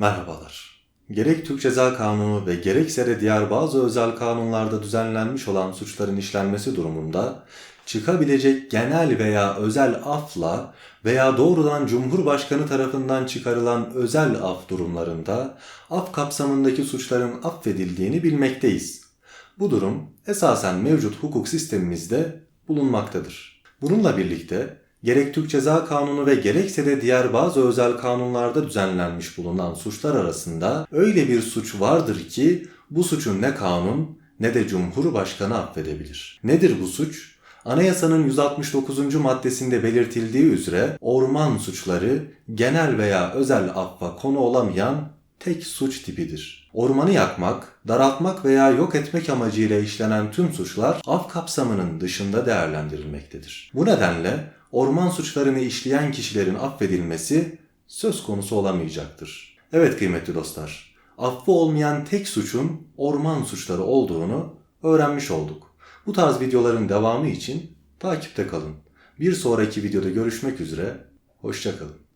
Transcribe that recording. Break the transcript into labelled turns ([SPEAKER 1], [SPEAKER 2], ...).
[SPEAKER 1] Merhabalar. Gerek Türk Ceza Kanunu ve gerekse de diğer bazı özel kanunlarda düzenlenmiş olan suçların işlenmesi durumunda çıkabilecek genel veya özel afla veya doğrudan Cumhurbaşkanı tarafından çıkarılan özel af durumlarında af kapsamındaki suçların affedildiğini bilmekteyiz. Bu durum esasen mevcut hukuk sistemimizde bulunmaktadır. Bununla birlikte gerek Türk Ceza Kanunu ve gerekse de diğer bazı özel kanunlarda düzenlenmiş bulunan suçlar arasında öyle bir suç vardır ki bu suçu ne kanun ne de Cumhurbaşkanı affedebilir. Nedir bu suç? Anayasanın 169. maddesinde belirtildiği üzere orman suçları genel veya özel affa konu olamayan tek suç tipidir. Ormanı yakmak, daraltmak veya yok etmek amacıyla işlenen tüm suçlar af kapsamının dışında değerlendirilmektedir. Bu nedenle orman suçlarını işleyen kişilerin affedilmesi söz konusu olamayacaktır. Evet kıymetli dostlar, affı olmayan tek suçun orman suçları olduğunu öğrenmiş olduk. Bu tarz videoların devamı için takipte kalın. Bir sonraki videoda görüşmek üzere, hoşçakalın.